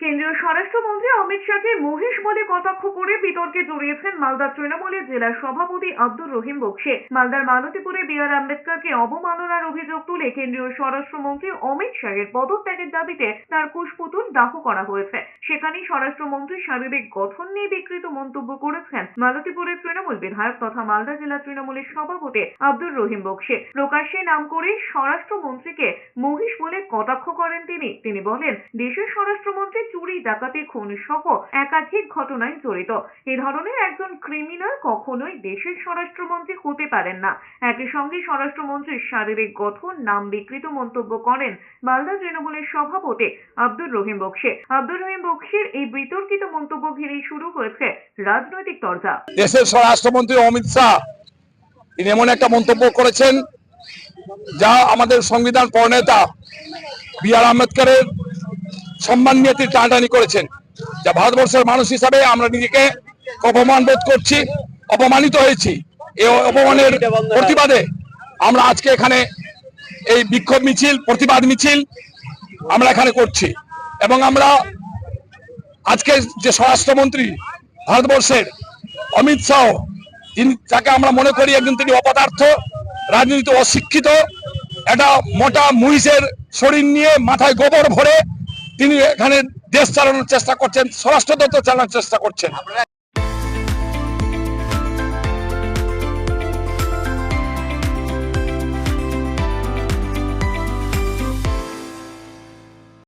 কেন্দ্রীয় স্বরাষ্ট্রমন্ত্রী অমিত শাহকে মহিষ বলে কটাক্ষ করে বিতর্কে জড়িয়েছেন মালদার তৃণমূলের জেলা সভাপতি আব্দুর রহিম বক্সে। মালদার মালতীপুরে বি আর আম্বেদকরকে অবমাননার অভিযোগ তুলে কেন্দ্রীয় স্বরাষ্ট্রমন্ত্রী অমিত শাহের পদত্যাগের দাবিতে তার কুশপুতুল দাহ করা হয়েছে। সেখানেই স্বরাষ্ট্রমন্ত্রী শারীরিক গঠন নিয়ে বিকৃত মন্তব্য করেছেন মালতীপুরের তৃণমূল বিধায়ক তথা মালদা জেলা তৃণমূলের সভাপতি আব্দুর রহিম বক্সে। প্রকাশ্যে নাম করে স্বরাষ্ট্রমন্ত্রীকে মহিষ বলে কটাক্ষ করেন তিনি। তিনি বলেন, দেশের স্বরাষ্ট্রমন্ত্রী চুরি, ডাকাতি খুন সহ একাধিক ঘটনায় জড়িত। এ ধরনের একজন ক্রিমিনাল কখনোই দেশের স্বরাষ্ট্রমন্ত্রী হতে পারেন না। একই সঙ্গে স্বরাষ্ট্রমন্ত্রীর শারীরিক গঠন নাম বিকৃত মন্তব্য করেন মালদা তৃণমূলের সভাপতি আব্দুর রহিম বক্সে। আব্দুর রহিম বক্সির এই বিতর্কিত মন্তব্য ঘিরেই শুরু হয়েছে রাজনৈতিক চর্চা দেশের স্বরাষ্ট্রমন্ত্রী অমিত শাহ, তিনি এমন একটা মন্তব্য করেছেন যা আমাদের সংবিধান প্রণেতা বি আর আম্বেদকরের সম্মান নিয়ে তিনি টানাটানি করেছেন। যা ভারতবর্ষের মানুষ হিসাবে আমরা নিজেকে অপমান বোধ করছি, অপমানিত হয়েছি। এই অপমানের প্রতিবাদে আমরা আজকে এখানে এই বিক্ষোভ মিছিল, প্রতিবাদ মিছিল আমরা এখানে করছি। এবং আমরা আজকে যে স্বরাষ্ট্রমন্ত্রী ভারতবর্ষের অমিত শাহ, তিনি যাকে আমরা মনে করি একজন তিনি অপদার্থ রাজনীতি অশিক্ষিত, একটা মোটা মহিষের শরীর নিয়ে মাথায় গোবর ভরে তিনি এখানে দেশ চালানোর চেষ্টা করছেন স্বরাষ্ট্র দপ্তর চালানোর চেষ্টা করছেন।